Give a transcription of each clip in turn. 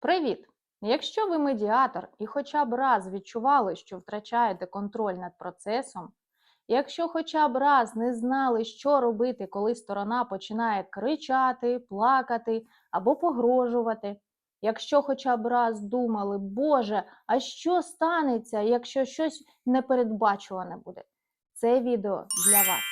Привіт! Якщо ви медіатор і хоча б раз відчували, що втрачаєте контроль над процесом, якщо хоча б раз не знали, що робити, коли сторона починає кричати, плакати або погрожувати, якщо хоча б раз думали, Боже, а що станеться, якщо щось непередбачуване буде, це відео для вас.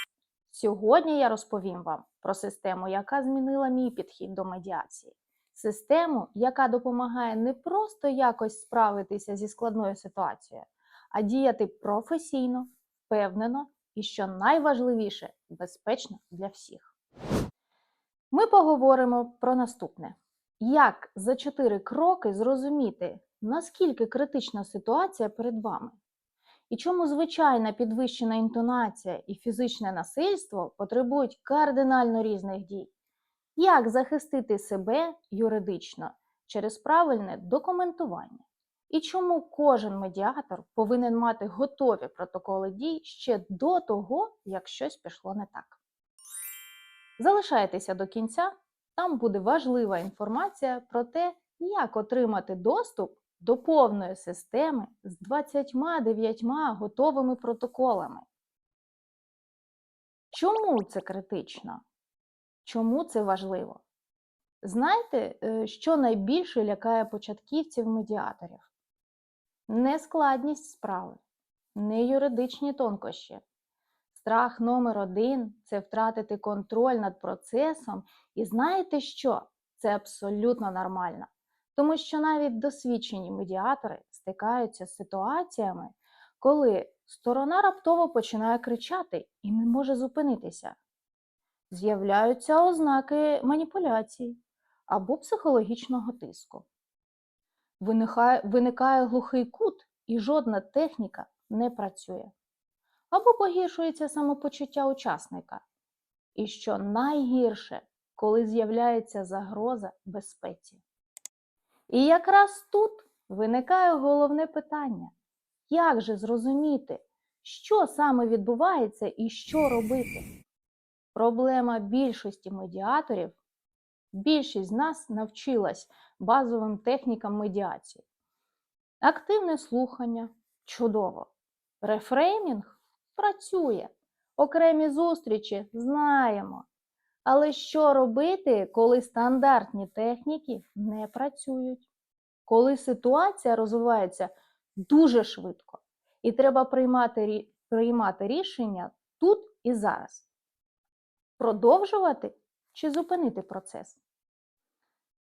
Сьогодні я розповім вам про систему, яка змінила мій підхід до медіації. Систему, яка допомагає не просто якось справитися зі складною ситуацією, а діяти професійно, впевнено і, що найважливіше, безпечно для всіх. Ми поговоримо про наступне: як за чотири кроки зрозуміти, наскільки критична ситуація перед вами, і чому звичайна підвищена інтонація і фізичне насильство потребують кардинально різних дій. Як захистити себе юридично через правильне документування? І чому кожен медіатор повинен мати готові протоколи дій ще до того, як щось пішло не так? Залишайтеся до кінця, там буде важлива інформація про те, як отримати доступ до повної системи з 29 готовими протоколами. Чому це критично? Чому це важливо? Знаєте, е, що найбільше лякає початківців-медіаторів? Не складність справи, не юридичні тонкощі. Страх номер один це втратити контроль над процесом. І знаєте що? Це абсолютно нормально. Тому що навіть досвідчені медіатори стикаються з ситуаціями, коли сторона раптово починає кричати і не може зупинитися з'являються ознаки маніпуляцій або психологічного тиску. Виникає, виникає глухий кут, і жодна техніка не працює. Або погіршується самопочуття учасника. І що найгірше, коли з'являється загроза безпеці. І якраз тут виникає головне питання: як же зрозуміти, що саме відбувається і що робити? Проблема більшості медіаторів, більшість з нас навчилась базовим технікам медіації. Активне слухання чудово. Рефреймінг працює. Окремі зустрічі знаємо. Але що робити, коли стандартні техніки не працюють? Коли ситуація розвивається дуже швидко, і треба приймати, приймати рішення тут і зараз продовжувати чи зупинити процес?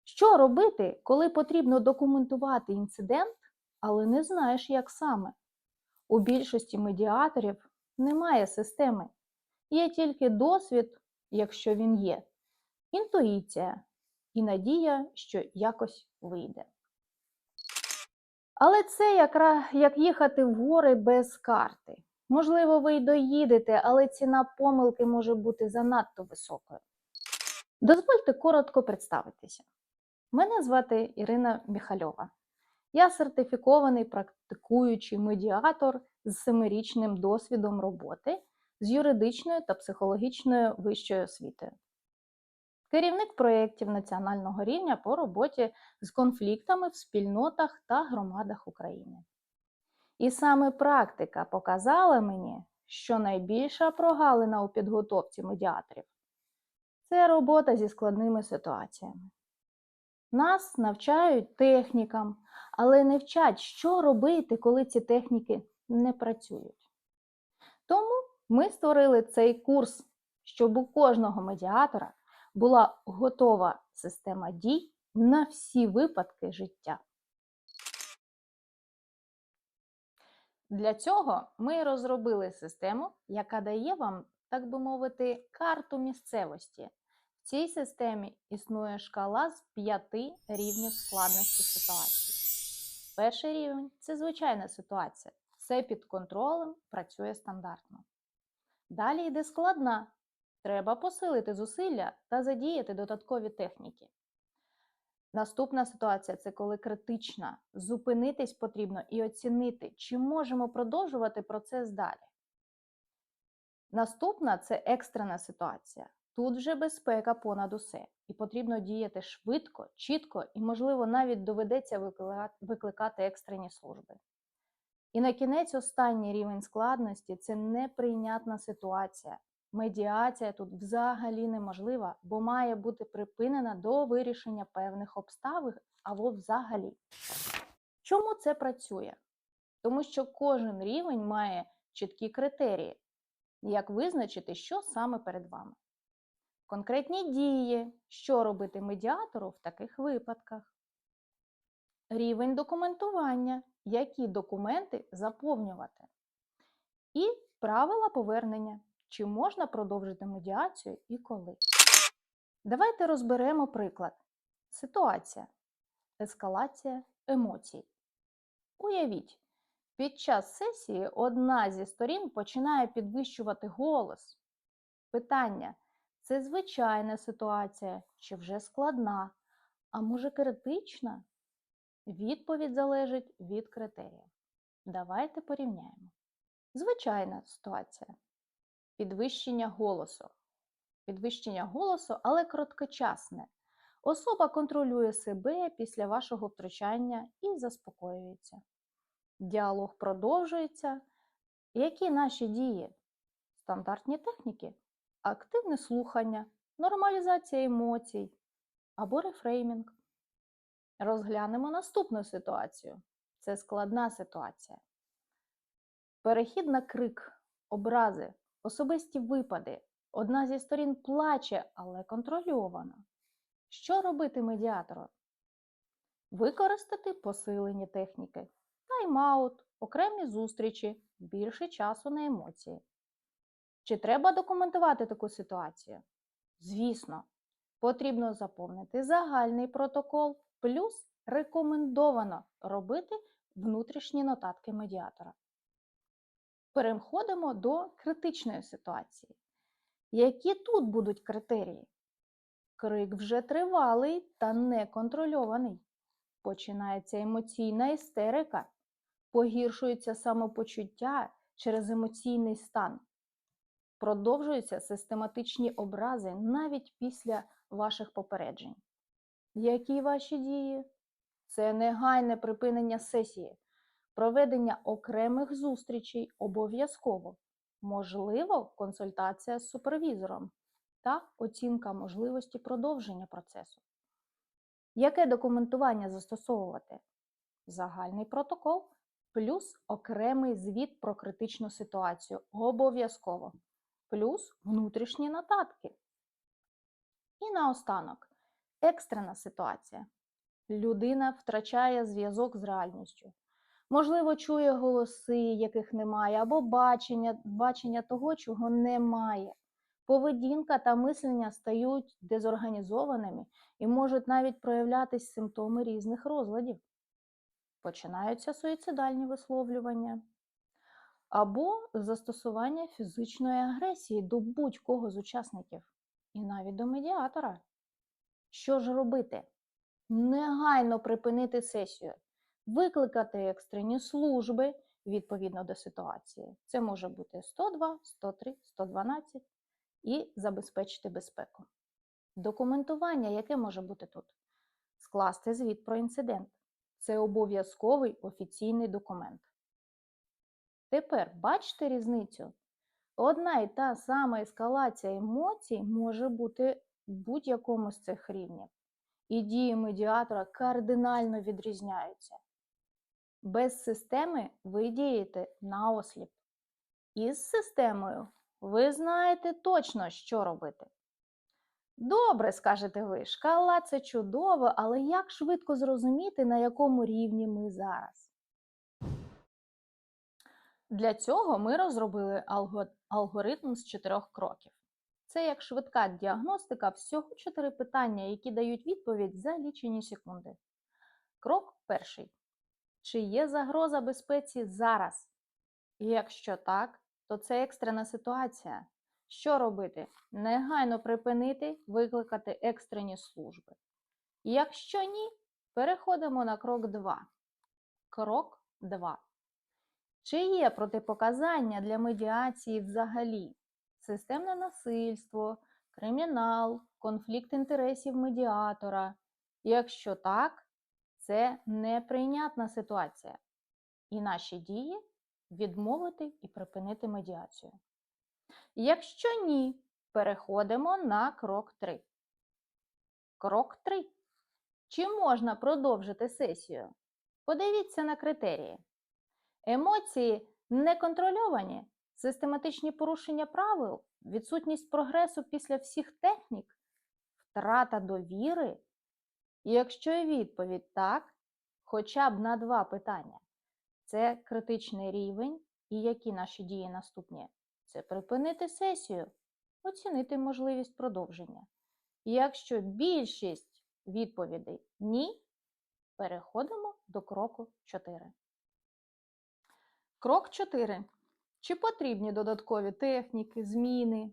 Що робити, коли потрібно документувати інцидент, але не знаєш, як саме? У більшості медіаторів немає системи. Є тільки досвід, якщо він є, інтуїція і надія, що якось вийде. Але це як, їхати в гори без карти. Можливо, ви й доїдете, але ціна помилки може бути занадто високою. Дозвольте коротко представитися. Мене звати Ірина Міхальова. Я сертифікований практикуючий медіатор з семирічним досвідом роботи з юридичною та психологічною вищою освітою. Керівник проєктів національного рівня по роботі з конфліктами в спільнотах та громадах України. І саме практика показала мені, що найбільша прогалина у підготовці медіаторів це робота зі складними ситуаціями. Нас навчають технікам, але не вчать, що робити, коли ці техніки не працюють. Тому ми створили цей курс, щоб у кожного медіатора була готова система дій на всі випадки життя. Для цього ми розробили систему, яка дає вам, так би мовити, карту місцевості. В цій системі існує шкала з п'яти рівнів складності ситуації. Перший рівень це звичайна ситуація. Все під контролем, працює стандартно. Далі йде складна. Треба посилити зусилля та задіяти додаткові техніки. Наступна ситуація це коли критична. Зупинитись потрібно і оцінити, чи можемо продовжувати процес далі. Наступна це екстрена ситуація. Тут вже безпека понад усе, і потрібно діяти швидко, чітко і, можливо, навіть доведеться викликати екстрені служби. І на кінець останній рівень складності це неприйнятна ситуація. Медіація тут взагалі неможлива, бо має бути припинена до вирішення певних обставин або взагалі. Чому це працює? Тому що кожен рівень має чіткі критерії, як визначити, що саме перед вами. Конкретні дії, що робити медіатору в таких випадках. Рівень документування, які документи заповнювати. І правила повернення, чи можна продовжити медіацію і коли. Давайте розберемо приклад. Ситуація. Ескалація емоцій. Уявіть, під час сесії одна зі сторін починає підвищувати голос. Питання: це звичайна ситуація чи вже складна, а може критична? Відповідь залежить від критеріїв. Давайте порівняємо. Звичайна ситуація. Підвищення голосу. Підвищення голосу, але короткочасне. Особа контролює себе після вашого втручання і заспокоюється. Діалог продовжується. Які наші дії? Стандартні техніки, активне слухання, нормалізація емоцій або рефреймінг. Розглянемо наступну ситуацію. Це складна ситуація. Перехід на крик, образи, особисті випади. Одна зі сторін плаче, але контрольовано. Що робити медіатору? Використати посилені техніки, тайм-аут, окремі зустрічі, більше часу на емоції. Чи треба документувати таку ситуацію? Звісно, потрібно заповнити загальний протокол, плюс рекомендовано робити внутрішні нотатки медіатора. Переходимо до критичної ситуації. Які тут будуть критерії? Крик вже тривалий та неконтрольований. Починається емоційна істерика, погіршується самопочуття через емоційний стан. Продовжуються систематичні образи навіть після ваших попереджень. Які ваші дії? Це негайне припинення сесії, проведення окремих зустрічей обов'язково, можливо, консультація з супервізором та оцінка можливості продовження процесу. Яке документування застосовувати? Загальний протокол плюс окремий звіт про критичну ситуацію обов'язково, плюс внутрішні нотатки. І наостанок екстрена ситуація. Людина втрачає зв'язок з реальністю. Можливо, чує голоси, яких немає, або бачення, бачення того, чого немає. Поведінка та мислення стають дезорганізованими і можуть навіть проявлятись симптоми різних розладів. Починаються суїцидальні висловлювання або застосування фізичної агресії до будь-кого з учасників, і навіть до медіатора. Що ж робити? Негайно припинити сесію, викликати екстрені служби відповідно до ситуації. Це може бути 102, 103, 112 і забезпечити безпеку. Документування, яке може бути тут? Скласти звіт про інцидент. Це обов'язковий офіційний документ. Тепер бачите різницю? Одна і та сама ескалація емоцій може бути в будь-якому з цих рівнів. І дії медіатора кардинально відрізняються. Без системи ви дієте наосліп. Із системою ви знаєте точно, що робити. Добре, скажете ви, шкала це чудово, але як швидко зрозуміти, на якому рівні ми зараз? Для цього ми розробили алгоритм з чотирьох кроків. Це як швидка діагностика всього чотири питання, які дають відповідь за лічені секунди. Крок перший. Чи є загроза безпеці зараз? І якщо так, то це екстрена ситуація. Що робити? Негайно припинити, викликати екстрені служби. Якщо ні, переходимо на крок 2. Крок 2. Чи є протипоказання для медіації взагалі? Системне насильство, кримінал, конфлікт інтересів медіатора. Якщо так, це неприйнятна ситуація. І наші дії відмовити і припинити медіацію. Якщо ні, переходимо на крок 3. Крок 3. Чи можна продовжити сесію? Подивіться на критерії. Емоції неконтрольовані, систематичні порушення правил, відсутність прогресу після всіх технік, втрата довіри. І Якщо і відповідь так, хоча б на два питання. Це критичний рівень, і які наші дії наступні? Це припинити сесію, оцінити можливість продовження. І Якщо більшість відповідей ні, переходимо до кроку 4. Крок 4. Чи потрібні додаткові техніки, зміни?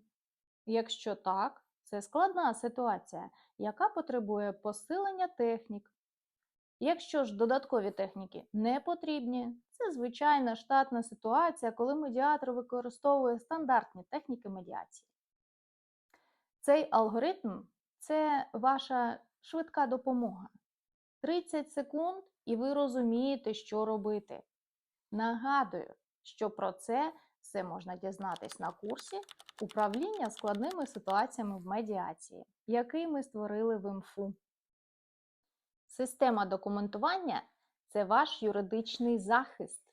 Якщо так, це складна ситуація, яка потребує посилення технік. Якщо ж додаткові техніки не потрібні, це звичайна штатна ситуація, коли медіатор використовує стандартні техніки медіації. Цей алгоритм це ваша швидка допомога. 30 секунд, і ви розумієте, що робити. Нагадую, що про це все можна дізнатись на курсі управління складними ситуаціями в медіації, який ми створили в МФУ. Система документування це ваш юридичний захист.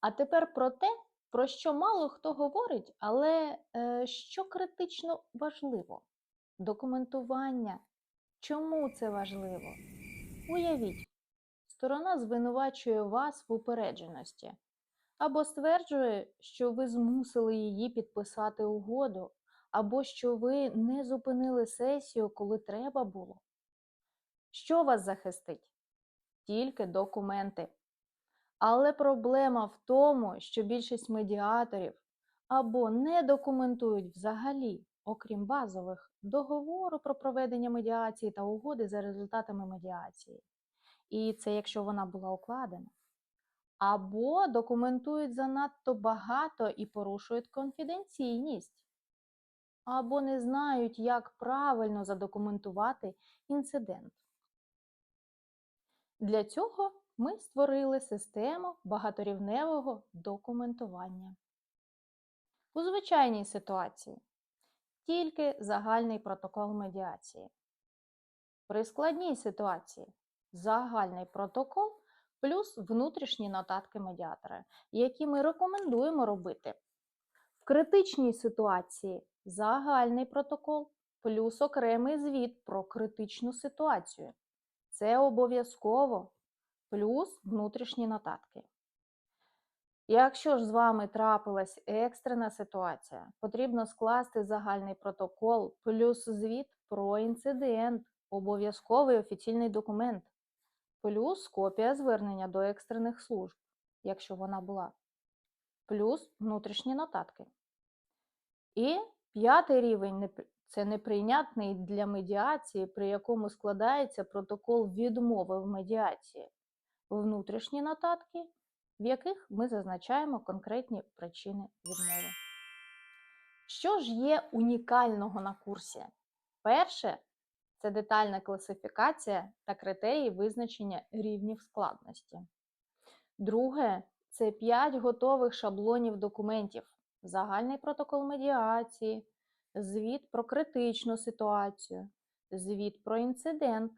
А тепер про те, про що мало хто говорить, але е, що критично важливо документування. Чому це важливо? Уявіть, сторона звинувачує вас в упередженості або стверджує, що ви змусили її підписати угоду, або що ви не зупинили сесію, коли треба було. Що вас захистить? Тільки документи. Але проблема в тому, що більшість медіаторів або не документують взагалі, окрім базових, договору про проведення медіації та угоди за результатами медіації. І це якщо вона була укладена. Або документують занадто багато і порушують конфіденційність, або не знають, як правильно задокументувати інцидент. Для цього ми створили систему багаторівневого документування. У звичайній ситуації тільки загальний протокол медіації. При складній ситуації загальний протокол плюс внутрішні нотатки медіатора, які ми рекомендуємо робити. В критичній ситуації загальний протокол плюс окремий звіт про критичну ситуацію. Це обов'язково плюс внутрішні нотатки. Якщо ж з вами трапилась екстрена ситуація, потрібно скласти загальний протокол плюс звіт про інцидент, обов'язковий офіційний документ, плюс копія звернення до екстрених служб, якщо вона була, плюс внутрішні нотатки. І п'ятий рівень це неприйнятний для медіації, при якому складається протокол відмови в медіації, внутрішні нотатки, в яких ми зазначаємо конкретні причини відмови. Що ж є унікального на курсі? Перше це детальна класифікація та критерії визначення рівнів складності. Друге це 5 готових шаблонів документів, загальний протокол медіації, звіт про критичну ситуацію, звіт про інцидент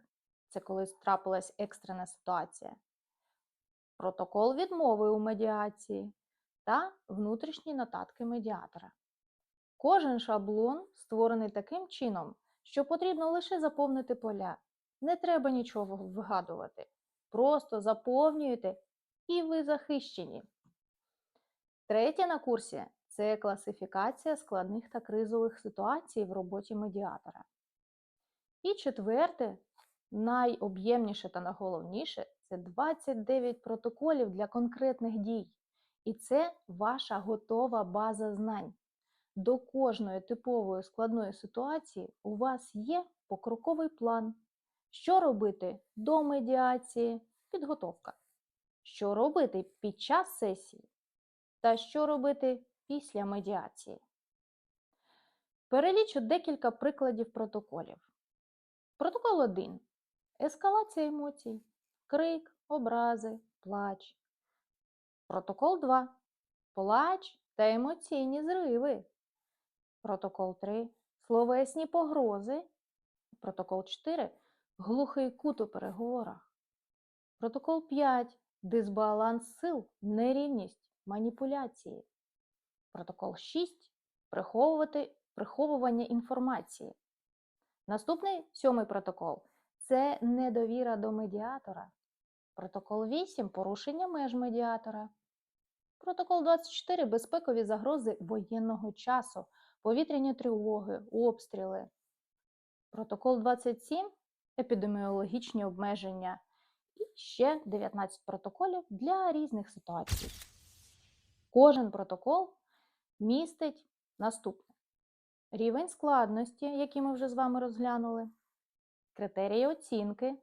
це коли трапилась екстрена ситуація, протокол відмови у медіації та внутрішні нотатки медіатора. Кожен шаблон створений таким чином, що потрібно лише заповнити поля. Не треба нічого вигадувати. Просто заповнюєте і ви захищені. Третє на курсі це класифікація складних та кризових ситуацій в роботі медіатора. І четверте, найоб'ємніше та найголовніше це 29 протоколів для конкретних дій. І це ваша готова база знань. До кожної типової складної ситуації у вас є покроковий план. Що робити до медіації підготовка. Що робити під час сесії, та що робити після медіації. Перелічу декілька прикладів протоколів. Протокол 1. Ескалація емоцій, крик, образи, плач. Протокол 2. Плач та емоційні зриви. Протокол 3. Словесні погрози. Протокол 4. Глухий кут у переговорах. Протокол 5. Дисбаланс сил, нерівність, маніпуляції. Протокол 6. Приховувати, приховування інформації. Наступний сьомий протокол це недовіра до медіатора. Протокол 8 порушення меж медіатора. Протокол 24 безпекові загрози воєнного часу, повітряні тривоги, обстріли. Протокол 27 епідеміологічні обмеження. І ще 19 протоколів для різних ситуацій. Кожен протокол містить наступне: рівень складності, який ми вже з вами розглянули, критерії оцінки,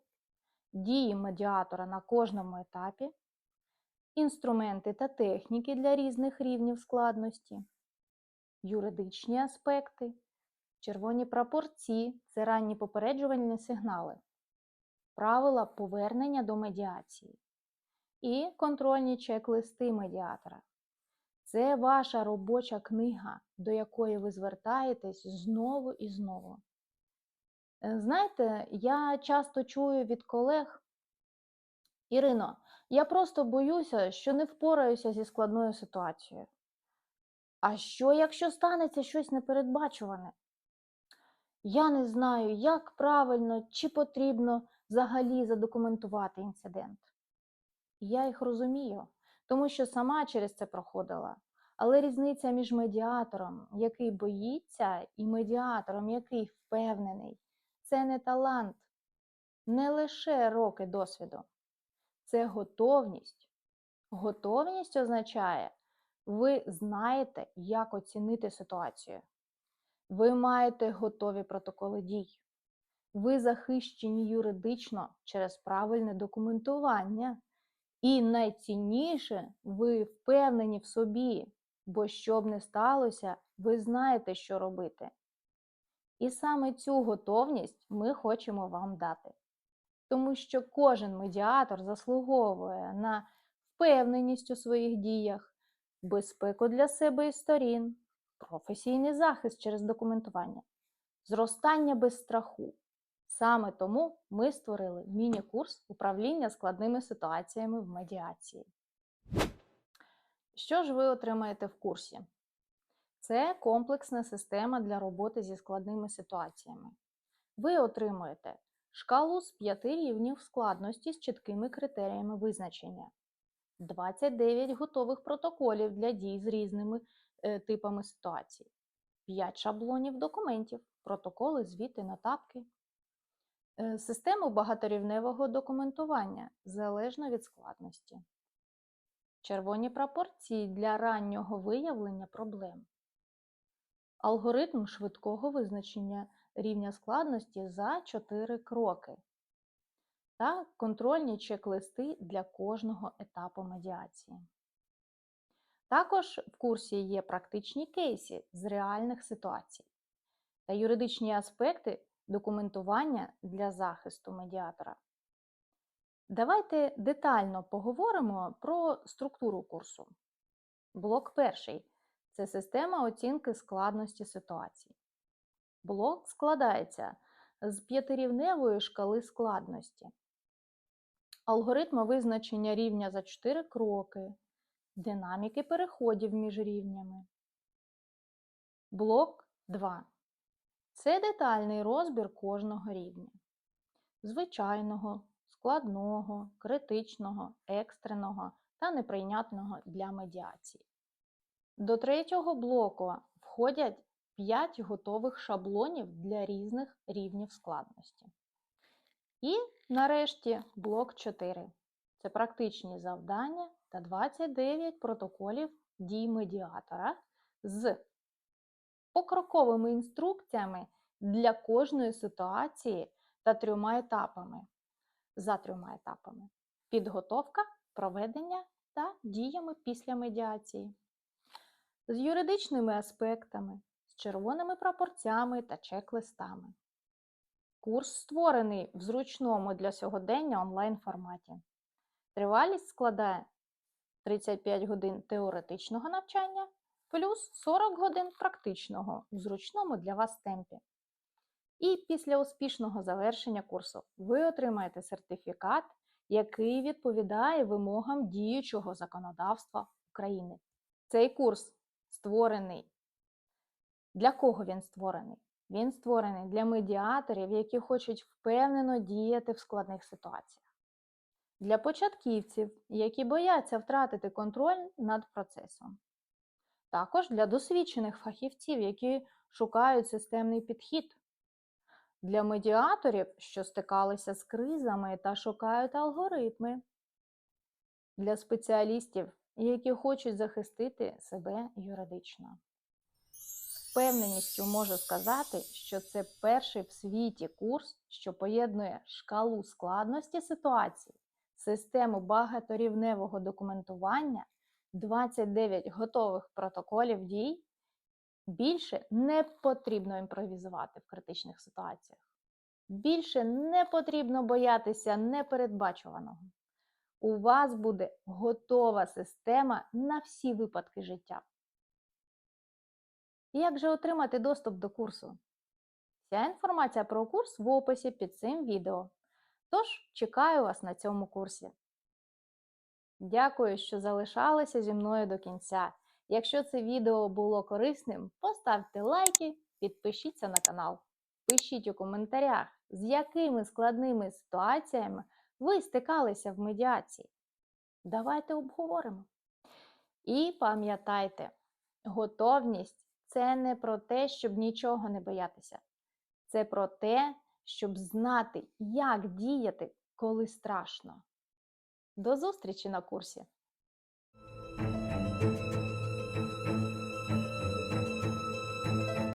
дії медіатора на кожному етапі, інструменти та техніки для різних рівнів складності, юридичні аспекти, червоні прапорці це ранні попереджувальні сигнали, правила повернення до медіації і контрольні чек-листи медіатора. Це ваша робоча книга, до якої ви звертаєтесь знову і знову. Е, Знаєте, я часто чую від колег, Ірино, я просто боюся, що не впораюся зі складною ситуацією. А що, якщо станеться щось непередбачуване? Я не знаю, як правильно чи потрібно взагалі задокументувати інцидент. Я їх розумію, тому що сама через це проходила. Але різниця між медіатором, який боїться, і медіатором, який впевнений, це не талант, не лише роки досвіду, це готовність. Готовність означає, ви знаєте, як оцінити ситуацію. Ви маєте готові протоколи дій. Ви захищені юридично через правильне документування. І найцінніше, ви впевнені в собі, бо що б не сталося, ви знаєте, що робити. І саме цю готовність ми хочемо вам дати. Тому що кожен медіатор заслуговує на впевненість у своїх діях, безпеку для себе і сторін, професійний захист через документування, зростання без страху. Саме тому ми створили міні-курс управління складними ситуаціями в медіації. Що ж ви отримаєте в курсі? Це комплексна система для роботи зі складними ситуаціями. Ви отримуєте шкалу з 5 рівнів складності з чіткими критеріями визначення, 29 готових протоколів для дій з різними е, типами ситуацій, 5 шаблонів документів, протоколи, звіти, нотатки, е, систему багаторівневого документування залежно від складності, червоні прапорці для раннього виявлення проблем, алгоритм швидкого визначення рівня складності за 4 кроки та контрольні чек-листи для кожного етапу медіації. Також в курсі є практичні кейси з реальних ситуацій та юридичні аспекти документування для захисту медіатора. Давайте детально поговоримо про структуру курсу. Блок перший це система оцінки складності ситуацій. Блок складається з п'ятирівневої шкали складності, алгоритму визначення рівня за 4 кроки, динаміки переходів між рівнями. Блок 2. Це детальний розбір кожного рівня. Звичайного, складного, критичного, екстреного та неприйнятного для медіації. До третього блоку входять 5 готових шаблонів для різних рівнів складності. І нарешті блок 4. Це практичні завдання та 29 протоколів дій медіатора з покроковими інструкціями для кожної ситуації та трьома етапами. За трьома етапами: підготовка, проведення та діями після медіації. З юридичними аспектами, з червоними прапорцями та чек-листами. Курс створений в зручному для сьогодення онлайн форматі. Тривалість складає 35 годин теоретичного навчання плюс 40 годин практичного в зручному для вас темпі. І після успішного завершення курсу ви отримаєте сертифікат, який відповідає вимогам діючого законодавства України. Цей курс створений. Для кого він створений? Він створений для медіаторів, які хочуть впевнено діяти в складних ситуаціях. Для початківців, які бояться втратити контроль над процесом. Також для досвідчених фахівців, які шукають системний підхід. Для медіаторів, що стикалися з кризами та шукають алгоритми. Для спеціалістів, які хочуть захистити себе юридично. Впевненістю можу сказати, що це перший в світі курс, що поєднує шкалу складності ситуацій, систему багаторівневого документування, 29 готових протоколів дій. Більше не потрібно імпровізувати в критичних ситуаціях. Більше не потрібно боятися непередбачуваного. У вас буде готова система на всі випадки життя. Як же отримати доступ до курсу? Вся інформація про курс в описі під цим відео. Тож чекаю вас на цьому курсі. Дякую, що залишалися зі мною до кінця. Якщо це відео було корисним, поставте лайки, підпишіться на канал. Пишіть у коментарях, з якими складними ситуаціями ви стикалися в медіації. Давайте обговоримо. І пам'ятайте, готовність це не про те, щоб нічого не боятися. Це про те, щоб знати, як діяти, коли страшно. До зустрічі на курсі!